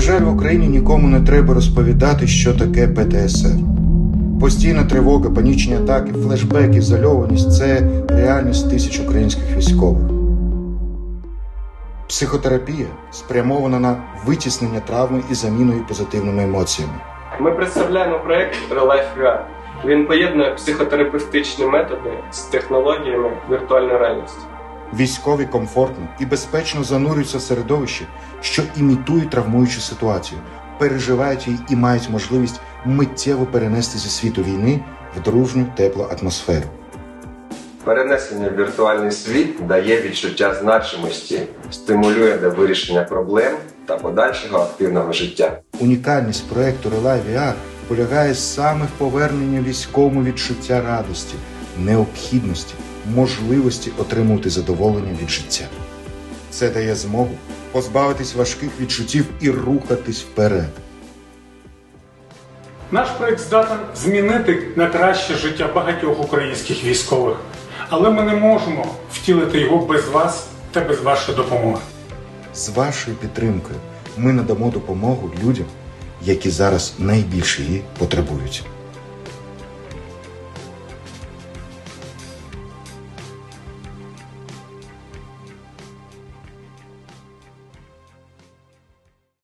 жаль, в Україні нікому не треба розповідати, що таке ПТСР. Постійна тривога, панічні атаки, флешбек, ізольованість це реальність тисяч українських військових. Психотерапія спрямована на витіснення травми і заміну її позитивними емоціями. Ми представляємо проект Relife. Він поєднує психотерапевтичні методи з технологіями віртуальної реальності. Військові комфортно і безпечно занурюються в середовище, що імітує травмуючу ситуацію, переживають її і мають можливість миттєво перенести зі світу війни в дружню теплу атмосферу. Перенесення в віртуальний світ дає відчуття значимості, стимулює до вирішення проблем та подальшого активного життя. Унікальність проекту Relay VR полягає саме в поверненні військовому відчуття радості, необхідності, можливості отримувати задоволення від життя. Це дає змогу позбавитись важких відчуттів і рухатись вперед. Наш проект здатен змінити на краще життя багатьох українських військових, але ми не можемо втілити його без вас та без вашої допомоги. З вашою підтримкою ми надамо допомогу людям, які зараз найбільше її потребують.